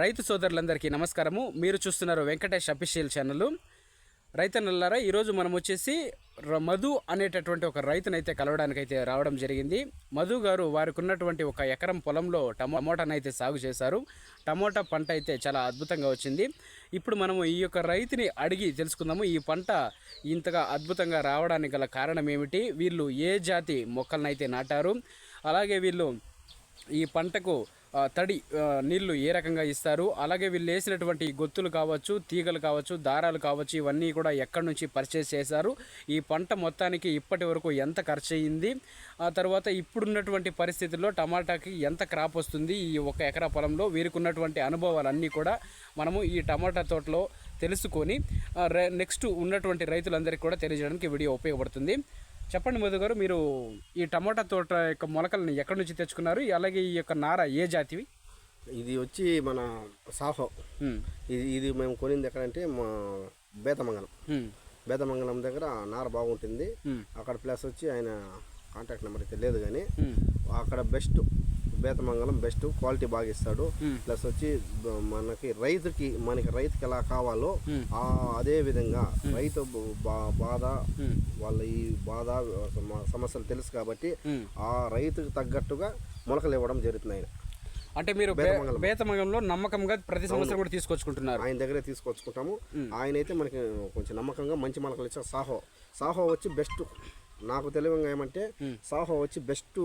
రైతు సోదరులందరికీ నమస్కారము. మీరు చూస్తున్నారు వెంకటేష్ అఫీషియల్ ఛానల్. రైతన్నలారా ఈరోజు మనం వచ్చేసి మధు అనేటటువంటి ఒక రైతునైతే కలవడానికైతే రావడం జరిగింది. మధు గారు వారికి ఉన్నటువంటి ఒక ఎకరం పొలంలో టమోటానైతే టమోటాను అయితే సాగు చేశారు. టమోటా పంట అయితే చాలా అద్భుతంగా వచ్చింది. ఇప్పుడు మనము ఈ యొక్క రైతుని అడిగి తెలుసుకుందాము. ఈ పంట ఇంతగా అద్భుతంగా రావడానికి గల కారణం ఏమిటి? వీళ్ళు ఏ జాతి మొక్కలనైతే నాటారు? అలాగే వీళ్ళు ఈ పంటకు తడి నీళ్ళు ఏ రకంగా ఇస్తారు? అలాగే వీళ్ళు వేసినటువంటి గొత్తులు కావచ్చు తీగలు కావచ్చు దారాలు కావచ్చు ఇవన్నీ కూడా ఎక్కడి నుంచి పర్చేస్ చేశారు? ఈ పంట మొత్తానికి ఇప్పటి వరకు ఎంత ఖర్చు అయ్యింది ఆ తర్వాత ఇప్పుడున్నటువంటి పరిస్థితుల్లో టమాటాకి ఎంత క్రాప్ వస్తుంది? ఈ ఒక ఎకరా పొలంలో వీరికున్నటువంటి అనుభవాలన్నీ కూడా మనము ఈ టమాటా తోటలో తెలుసుకొని నెక్స్ట్ ఉన్నటువంటి రైతులందరికీ కూడా తెలియజేయడానికి వీడియో ఉపయోగపడుతుంది. చెప్పండి మధు గారు మీరు ఈ టమాటా తోట యొక్క మొలకల్ని ఎక్కడి నుంచి తెచ్చుకున్నారు? అలాగే ఈ యొక్క నార ఏ జాతివి? ఇది వచ్చి మన సాహో. ఇది ఇది మేము కొనింది ఎక్కడంటే మా బేతమంగళం. బేతమంగళం దగ్గర నార బాగుంటుంది. అక్కడ ప్లస్ వచ్చి ఆయన కాంటాక్ట్ నెంబర్ అయితే లేదు కానీ అక్కడ బెస్ట్ బేతమంగళం బెస్ట్ క్వాలిటీ బాగా ఇస్తాడు. ప్లస్ వచ్చి మనకి రైతుకి మనకి రైతుకి ఎలా కావాలో అదే విధంగా రైతు బాధ వాళ్ళ ఈ బాధ సమ- సమస్యలు తెలుసు కాబట్టి. ఆ రైతుకు తగ్గట్టుగా మొలకలు ఇవ్వడం జరుగుతుంది ఆయన అంటే మీరు. బేతమంగంలో నమ్మకంగా ప్రతి సంవత్సరం కూడా తీసుకొచ్చుకుంటున్నారు. ఆయన దగ్గరే తీసుకొచ్చుకుంటాము. ఆయన అయితే మనకి కొంచెం నమ్మకంగా మంచి మొలకలు ఇచ్చారు. సాహో సాహో వచ్చి బెస్ట్. నాకు తెలియంగా ఏమంటే సాహో వచ్చి బెస్ట్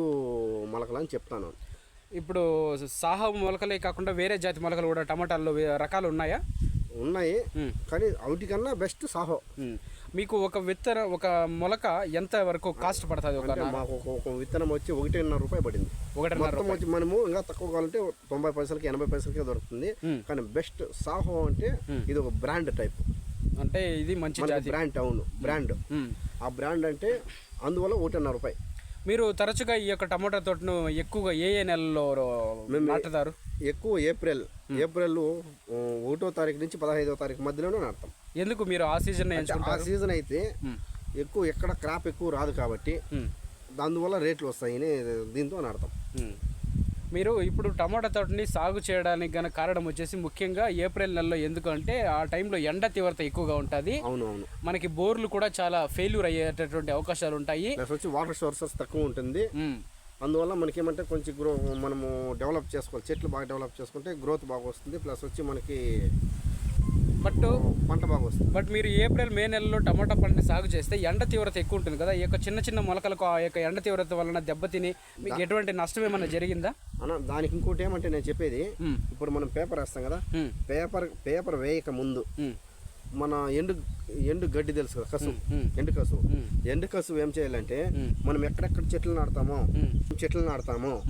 మొలకలు అని చెప్తాను. ఇప్పుడు సాహా మొలకలే కాకుండా వేరే జాతి మొలకలు కూడా టమాటాల్లో రకాలు ఉన్నాయా? ఉన్నాయి. కానీ వాటికన్నా బెస్ట్ సాహో. మీకు ఒక విత్తన ఒక మొలక ఎంత వరకు కాస్ట్ పడుతుంది ఒక మాకు ఒక- విత్తనం వచ్చి ఒకటిన్నర రూపాయి పడింది. ఒకటిన్నర వచ్చి మనము ఇంకా తక్కువ కావాలంటే తొంభై పైసలకి ఎనభై పైసలకే దొరుకుతుంది. కానీ బెస్ట్ సాహో అంటే ఇది ఒక బ్రాండ్ టైప్. అంటే ఇది మంచి జాతి. బ్రాండ్ అవును బ్రాండ్. ఆ బ్రాండ్ అంటే అందువల్ల ఒకటిన్నర రూపాయి. మీరు తరచుగా ఈ యొక్క టమాటా తోటను ఎక్కువగా ఏ ఏ నెలలో నాటుతారు ఎక్కువ ఏప్రిల్ ఏప్రిల్ ఒకటో తారీఖు నుంచి పదహైదో తారీఖు మధ్యలోనే నాటుతాం ఎందుకు మీరు ఆ సీజన్ ఆ సీజన్ అయితే. ఎక్కువ ఎక్కడ క్రాప్ ఎక్కువ రాదు కాబట్టి. అందువల్ల రేట్లు వస్తాయని దీంతో నాడతాం. మీరు ఇప్పుడు టమాటా తోటని సాగు చేయడానికి గల కారణం వచ్చేసి ముఖ్యంగా ఏప్రిల్ నెలలో ఎందుకంటే ఆ టైంలో ఎండ తీవ్రత ఎక్కువగా ఉంటుంది. అవును అవును మనకి బోర్లు కూడా చాలా ఫెయిల్యూర్ అయ్యేటటువంటి అవకాశాలు ఉంటాయి. ప్లస్ వచ్చి వాటర్ సోర్సెస్ తక్కువ ఉంటుంది. అందువల్ల మనకి ఏమంటే కొంచెం గ్రో మనము డెవలప్ చేసుకోవాలి. చెట్లు బాగా డెవలప్ చేసుకుంటే గ్రోత్ బాగా వస్తుంది. ప్లస్ వచ్చి మనకి బట్ పంట బాగా వస్తుంది బట్ మీరు ఏప్రిల్ మే నెలలో టమాటా పంటని సాగు చేస్తే ఎండ తీవ్రత ఎక్కువ ఉంటుంది కదా ఈ యొక్క చిన్న చిన్న మొలకలకు ఆ యొక్క ఎండ తీవ్రత వలన దెబ్బతిని మీకు ఎటువంటి నష్టం ఏమైనా జరిగిందా అన్న దానికి ఇంకోటి ఏమంటే నేను చెప్పేది. ఇప్పుడు మనం పేపర్ వేస్తాం కదా. పేపర్ పేపర్ వేయక ముందు. మన ఎండు ఎండు గడ్డి తెలుసు కదా కసు. ఎండు కసు. ఎండు కసు ఏం చేయాలంటే. మనం ఎక్కడెక్కడ చెట్లు నాడతామో. చెట్లు నాడతామో.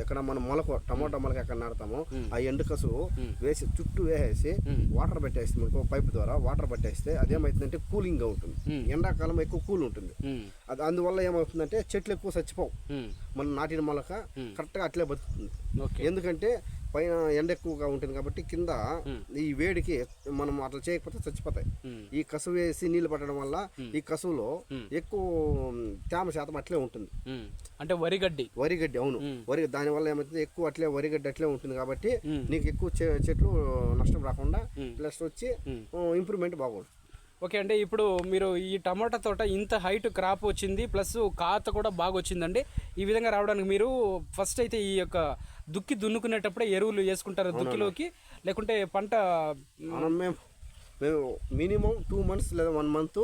ఎక్కడ మనం మొలక టమోటా మొలక ఎక్కడ నాడతామో. ఆ ఎండు కసు. వేసి చుట్టూ వేసేసి. వాటర్ పెట్టేస్తే మనకు పైప్ ద్వారా వాటర్ పెట్టేస్తే అదేమవుతుందంటే కూలింగ్గా ఉంటుంది. ఎండాకాలం ఎక్కువ కూల్ ఉంటుంది. అది అందువల్ల ఏమవుతుందంటే చెట్లు ఎక్కువ చచ్చిపోవు. మనం నాటిన మొలక. కరెక్ట్గా అట్లే బతుకుతుంది ఎందుకంటే పైన ఎండ ఎక్కువగా ఉంటుంది కాబట్టి కింద ఈ వేడికి మనం అట్లా చేయకపోతే చచ్చిపోతాయి. ఈ కసువు వేసి నీళ్ళు పట్టడం వల్ల ఈ కసువులో ఎక్కువ తేమ శాతం అట్లే ఉంటుంది. అంటే వరిగడ్డి వరిగడ్డి అవును. వరి దానివల్ల ఏమవుతుంది ఎక్కువ అట్లే వరిగడ్డి అట్లే ఉంటుంది కాబట్టి. నీకు ఎక్కువ చెట్లు నష్టం రాకుండా. ప్లస్ వచ్చి. ఇంప్రూవ్మెంట్ బాగుంటుంది ఓకే అండి ఇప్పుడు మీరు ఈ టమాటా తోట ఇంత హైట్ క్రాప్ వచ్చింది ప్లస్ కాత కూడా బాగా వచ్చిందండి ఈ విధంగా రావడానికి మీరు ఫస్ట్ అయితే ఈ యొక్క దుక్కి దున్నుకునేటప్పుడే ఎరువులు వేసుకుంటారు దుక్కిలోకి లేకుంటే పంట మనం మేము మేము మినిమం టూ మంత్స్ లేదా వన్ మంత్.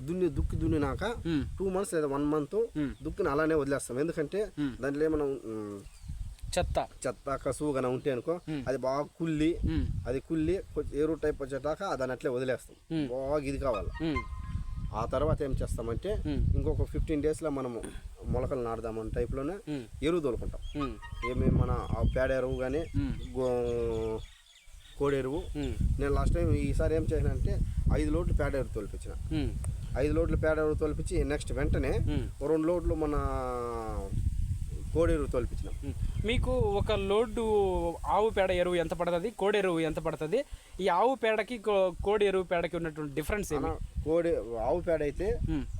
దున్ని దుక్కి దున్నినాక. టూ మంత్స్ లేదా వన్ మంత్. దుక్కిని అలానే వదిలేస్తాం ఎందుకంటే దాంట్లో ఏమైనా మ్, చెత్త చెత్త కసువు కానీ ఉంటే అనుకో అది బాగా ఉమ్. అది కొంచెం ఎరువు టైప్ వచ్చేటాక దాన్ని అట్లే వదిలేస్తాం. బాగా ఇది కావాలి. ఆ తర్వాత ఏం చేస్తామంటే. ఇంకొక ఫిఫ్టీన్ డేస్లో మనము మొలకలు నాటుదామన్న టైప్లోనే. ఎరువు తోలుకుంటాం. ఏమేమి మన పేడ ఎరువు కానీ. కోడి ఎరువు. నేను లాస్ట్ టైం ఈసారి ఏం చేసినంటే ఐదు లోడ్లు పేడ ఎరువు తోలిపించిన. ఐదు లోడ్లు పేడ ఎరువు తోలిపించి నెక్స్ట్ వెంటనే రెండు లోడ్లు మన కోడి ఎరువు తోలిపించినాం. మీకు ఒక లోడ్డు ఆవు పేడ ఎరువు ఎంత పడుతుంది? కోడి ఎరువు ఎంత పడుతుంది? ఈ ఆవు పేడకి కోడి ఎరువు పేడకి ఉన్నటువంటి డిఫరెన్స్ ఏమి? కోడి ఆవు పేడ అయితే.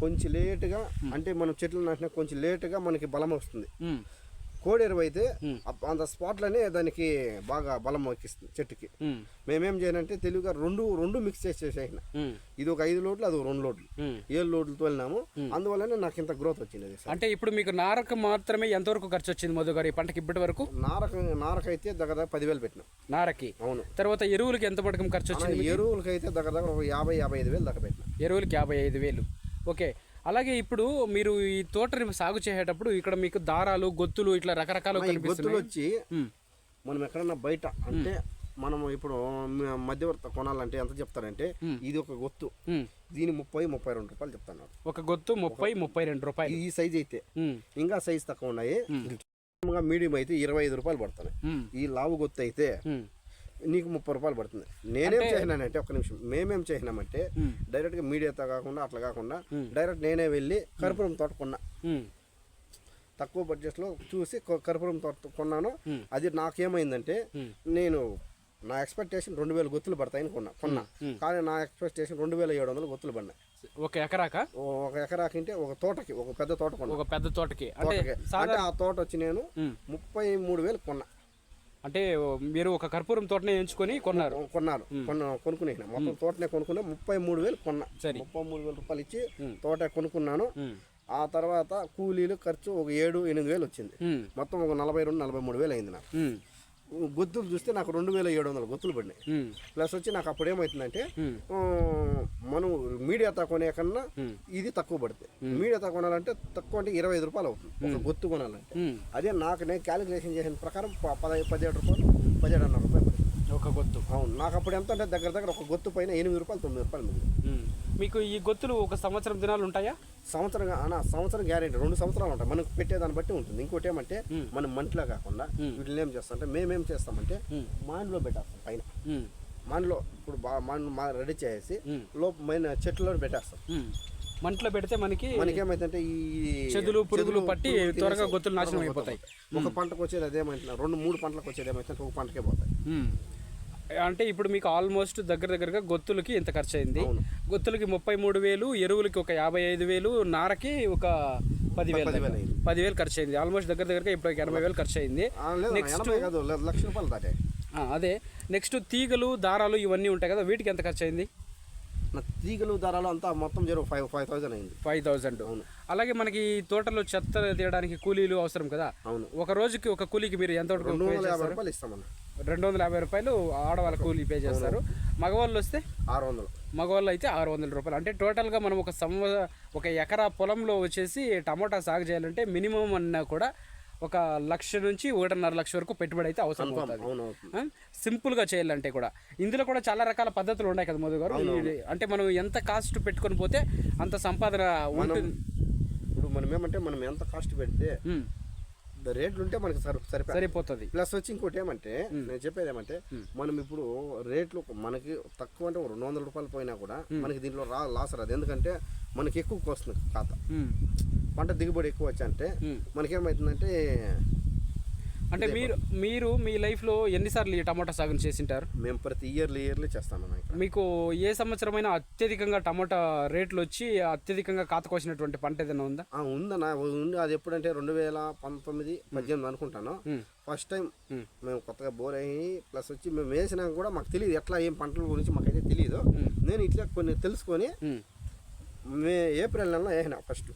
కొంచెం లేటుగా అంటే మనం చెట్లు నాటినా కొంచెం లేటుగా మనకి బలం వస్తుంది. కోడి ఎరువు అయితే అంత స్పాట్లోనే దానికి బాగా బలం ఎక్కిస్తుంది చెట్టుకి. మేమేం చేయనంటే తెలివిగా రెండు రెండు మిక్స్ చేసి చేసేసిన. ఉమ్, ఇది ఒక ఐదు లోడ్లు అది ఒక రెండు ఉమ్. ఏడు లోడ్లతో వెళ్ళినాము. అందువల్లనే నాకు ఇంత గ్రోత్ వచ్చింది అది అంటే ఇప్పుడు మీకు నారకు మాత్రమే ఎంతవరకు ఖర్చు వచ్చింది మధు గారు ఈ పంటకి ఇప్పటి వరకు? నారక నారకైతే దగ్గర దగ్గర పదివేలు పెట్టినాం. నారకి? అవును. తర్వాత ఎరువులకి ఎంత పడకం ఖర్చు వచ్చింది ఆ ఎరువులకైతే దగ్గర దగ్గర ఒక యాభై యాభై ఐదు వేలు దాకా పెట్టినా. ఎరువులకి యాభై ఐదు వేలు. ఓకే. అలాగే ఇప్పుడు మీరు ఈ తోటని సాగు చేసేటప్పుడు ఇక్కడ మీకు దారాలు గొత్తులు ఇట్లా రకరకాలు గొత్తులు వచ్చి మనం ఎక్కడన్నా బయట అంటే మనం ఇప్పుడు మధ్యవర్తి కొనాలంటే ఎంత చెప్తారంటే ఇది ఒక గొత్తు. దీని ముప్పై ముప్పై రెండు రూపాయలు చెప్తాను ఒక గొత్తు ముప్పై ముప్పై రెండు రూపాయలు. ఈ సైజ్ అయితే ఇంకా సైజ్ తక్కువ ఉన్నాయి. మీడియం అయితే ఇరవై ఐదు రూపాయలు పడుతున్నాయి. ఈ లావు గొత్తు అయితే నీకు ముప్పై రూపాయలు పడుతుంది. నేనేం చేసినానంటే ఒక నిమిషం. మేమేం చేసినామంటే డైరెక్ట్గా మీడియాతో కాకుండా అట్లా కాకుండా డైరెక్ట్ నేనే వెళ్ళి కర్పూరం తోట కొన్నా. తక్కువ బడ్జెట్లో చూసి కర్పూరం తోట కొన్నాను. అది నాకేమైందంటే. నేను నా ఎక్స్పెక్టేషన్ రెండు వేల గుత్తులు పడతాయని కొన్నా కొన్నా. కానీ నా ఎక్స్పెక్టేషన్ రెండు వేల ఏడు వందలు గుత్తులు పడినాయి. ఒక ఎకరాక? ఒక ఎకరాకింటే ఒక తోటకి ఒక పెద్ద తోట కొన్నా. ఒక పెద్ద తోటకి. అంటే అంటే ఆ తోట వచ్చి నేను. ముప్పై మూడు వేలు కొన్నా. అంటే మీరు ఒక కర్పూరం తోటనే ఎంచుకొని కొన్నారు. కొన్నాను కొన్న కొనుక్కునే మొత్తం తోటనే కొనుక్కున్నా. ముప్పై మూడు వేలు కొన్నా. సరే. ముప్పై మూడు వేల రూపాయలు ఇచ్చి తోట కొనుక్కున్నాను. ఆ తర్వాత కూలీలు ఖర్చు ఒక ఏడు ఎనిమిది వేలు వచ్చింది. మొత్తం ఒక నలభై రెండు నలభై మూడు వేలు అయింది నాకు. గుత్తులు చూస్తే నాకు రెండు వేల ఏడు వందల గుత్తులు పడినాయి. ప్లస్ వచ్చి నాకు అప్పుడు ఏమవుతుందంటే మనం మీడియాతో కొనే కన్నా ఇది తక్కువ పడుతుంది మీడియాతో కొనాలంటే తక్కువ అంటే ఇరవై ఐదు రూపాయలు అవుతుంది ఒక గుత్తు కొనాలంటే. అదే నాకు నేను క్యాలిక్యులేషన్ చేసిన ప్రకారం పదహైదు పదిహేడు రూపాయలు పదిహేడున్నర రూపాయలు ఒక గొత్తు అవును. నాకు అప్పుడు ఎంత అంటే దగ్గర దగ్గర ఒక గుత్తు పైన ఎనిమిది రూపాయలు తొమ్మిది రూపాయలు మిగిలింది. మీకు ఈ గొత్తులు ఒక సంవత్సరం దినాలు ఉంటాయా? సంవత్సరం అన్న సంవత్సరం గ్యారెంటీ రెండు సంవత్సరాలు ఉంటాయి. మనకు పెట్టేదాన్ని బట్టి ఉంటుంది. ఇంకోటి ఏమంటే మనం మంటిలో కాకుండా వీటిని ఏం చేస్తామంటే మేమేం చేస్తామంటే మాండ్లో పెట్టేస్తాం పైన. మాండ్లో ఇప్పుడు మా రెడీ చేసి లోపు మైన చెట్లలో పెట్టేస్తాం. మంటలో పెడితే మనకి మనకేమైందంటే ఈ చెదులు, పురుగులు పట్టి త్వరగా గొత్తులు నాశనం అయిపోతాయి. ఒక పంటకు వచ్చేది అదేమైతే రెండు మూడు పంటలకు వచ్చేది ఏమైతే ఒక పంటకే పోతాయి. అంటే ఇప్పుడు మీకు ఆల్మోస్ట్ దగ్గర దగ్గరగా గొత్తులకి ఇంత ఖర్చు అయింది గొత్తులకి ముప్పై మూడు వేలు ఎరువులకి ఒక యాభై ఐదు వేలు నారకి ఒక పదివేలు పదివేలు ఖర్చు అయింది ఆల్మోస్ట్ దగ్గర దగ్గరగా ఇప్పుడు ఎనభై వేలు ఖర్చు అయింది లేదు, లక్ష రూపాయలు అదే. నెక్స్ట్ తీగలు దారాలు ఇవన్నీ ఉంటాయి కదా వీటికి ఎంత ఖర్చు అయింది తీగలు దారాలు అంతా మొత్తం జీరో ఫైవ్ ఫైవ్ థౌసండ్ అయింది. ఫైవ్ థౌజండ్ అలాగే మనకి తోటలో చెత్త తీయడానికి కూలీలు అవసరం కదా. అవును. ఒక రోజుకి ఒక కూలీకి మీరు ఎంత రెండు వందల యాభై? రూపాయలు ఇస్తామన్న రెండు వందల యాభై రూపాయలు ఆడవాళ్ళ కూలీ పే చేస్తారు. మగవాళ్ళు వస్తే? ఆరు వందలు. మగవాళ్ళు అయితే ఆరు వందల రూపాయలు. అంటే టోటల్గా మనం ఒక సంవ ఒక ఎకరా పొలంలో వచ్చేసి టమోటా సాగు చేయాలంటే మినిమం అన్నా కూడా ఒక లక్ష నుంచి ఒకటిన్నర లక్ష వరకు పెట్టుబడి అయితే అవసరం అవుతుంది? సింపుల్గా చేయాలంటే కూడా. ఇందులో కూడా చాలా రకాల పద్ధతులు ఉన్నాయి కదా మధు గారు. అంటే మనం ఎంత కాస్ట్ పెట్టుకొని పోతే అంత సంపాదన ఉంటుంది? ఇప్పుడు మనం ఏమంటే మనం ఎంత కాస్ట్ పెడితే రేట్లు ఉంటే మనకి సరి సరిపోయి సరిపోతుంది. ప్లస్ వచ్చి ఇంకోటి ఏమంటే నేను చెప్పేది ఏమంటే మనం ఇప్పుడు రేట్లు మనకి తక్కువ అంటే రెండు వందల రూపాయలు పోయినా కూడా మనకి దీంట్లో రా లాస్ రాదు. ఎందుకంటే మనకి ఎక్కువ వస్తుంది ఖాతా. పంట దిగుబడి ఎక్కువ వచ్చి అంటే మనకేమవుతుందంటే అంటే మీరు మీరు మీ లైఫ్లో ఎన్నిసార్లు ఈ టమోటా సాగుని చేసింటారు? మేము ప్రతి ఇయర్లీ ఇయర్లీ ఇక్కడ. మీకు ఏ సంవత్సరమైనా అత్యధికంగా టమోటా రేట్లు వచ్చి అత్యధికంగా కాతకోసినటువంటి పంట ఏదైనా ఉందా? ఉందన్న. ఉంది. అది ఎప్పుడంటే రెండు వేల పంతొమ్మిది పద్దెనిమిది అనుకుంటాను. ఫస్ట్ టైం మేము కొత్తగా బోర్ అయ్యి ప్లస్ వచ్చి మేము వేసినాక కూడా మాకు తెలియదు ఎట్లా ఏం పంటల గురించి మాకైతే తెలియదు నేను ఇట్లా కొన్ని తెలుసుకొని మే. ఏప్రిల్ నెలలో వేసిన ఫస్ట్.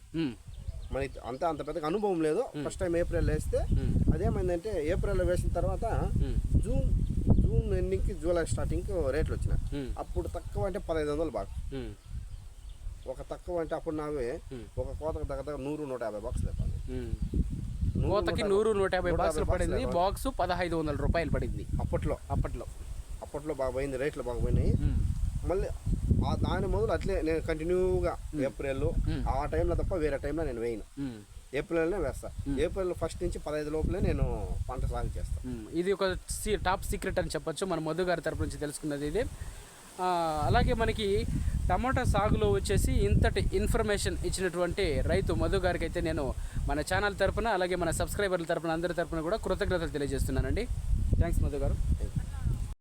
మనకి అంత అంత పెద్దగా అనుభవం లేదు. ఫస్ట్ టైం ఏప్రిల్ వేస్తే అదేమైందంటే ఏప్రిల్లో వేసిన తర్వాత జూన్ జూన్ ఎండింగ్కి జూలై స్టార్టింగ్కి రేట్లు వచ్చినాయి. అప్పుడు తక్కువ అంటే పదహైదు వందలు బాగా. ఒక తక్కువ అంటే అప్పుడు నావే ఒక కోతకు దగ్గర నూరు నూట యాభై బాక్స్ లేపాలి. ఉమ్. కోతకి నూరు నూట యాభై బాక్సులు పడింది బాక్స్ పదహైదు వందల రూపాయలు పడింది. అప్పట్లో. అప్పట్లో. అప్పట్లో బాగా పోయింది రేట్లు బాగా పోయినాయి. మళ్ళీ ఆ దాని మొదలు అట్లే నేను కంటిన్యూగా ఏప్రిల్ ఆ టైంలో తప్ప వేరే టైంలో నేను వేయను. ఉమ్, ఏప్రిల్నే వేస్తా. ఏప్రిల్ ఫస్ట్ నుంచి పదహైదు లోపలే నేను పంట సాగు చేస్తాను. ఇది ఒక సి- టాప్ సీక్రెట్ అని చెప్పొచ్చు. మన మధు గారి తరపు నుంచి తెలుసుకున్నది ఇది. అలాగే మనకి టమాటా సాగులో వచ్చేసి ఇంతటి ఇన్ఫర్మేషన్ ఇచ్చినటువంటి రైతు మధు గారికి అయితే నేను మన ఛానల్ తరపున అలాగే మన సబ్స్క్రైబర్ల తరపున అందరి తరపున కూడా కృతజ్ఞతలు తెలియజేస్తున్నానండి. థ్యాంక్స్ మధు గారు.